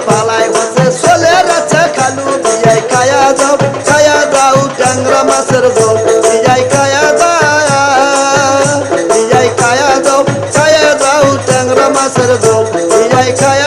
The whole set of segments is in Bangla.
বালাই বসে চলে রাছে খালু, বিয়াই খায়া দাও খায়া দাও ট্যাংরা মাছের দল বিয়াই খায়া দায়া বিয়াই খায়া দাও খায়া দাও ট্যাংরা মাছের দল বিয়াই খায়া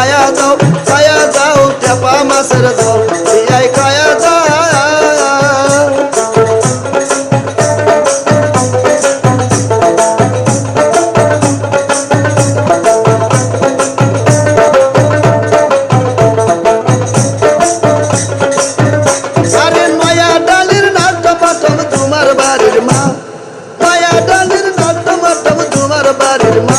খায়া দাও খায়া দাও চাপা মাছের ঝোল ইয়াই খায়া পাটম তোমার বাড়ির মা নয়া ডালির নাট পাটম তোমার বাড়ির মা।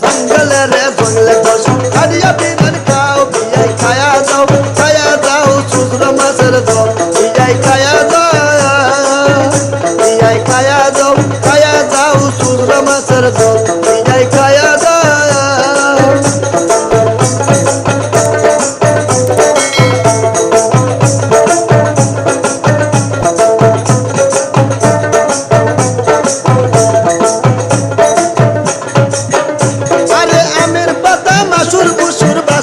সঙ্গলে রে সঙ্গলে কষ কাটিয়া বিনান খাও, বিয়াই খায়া দাও খায়া দাও সুসর মাছের দাও বিয়াই খায়া দাও, বিয়াই খায়া দাও খায়া দাও সুসর মাছের দাও বিয়াই খায়া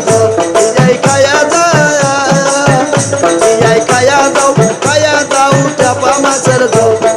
Let's go.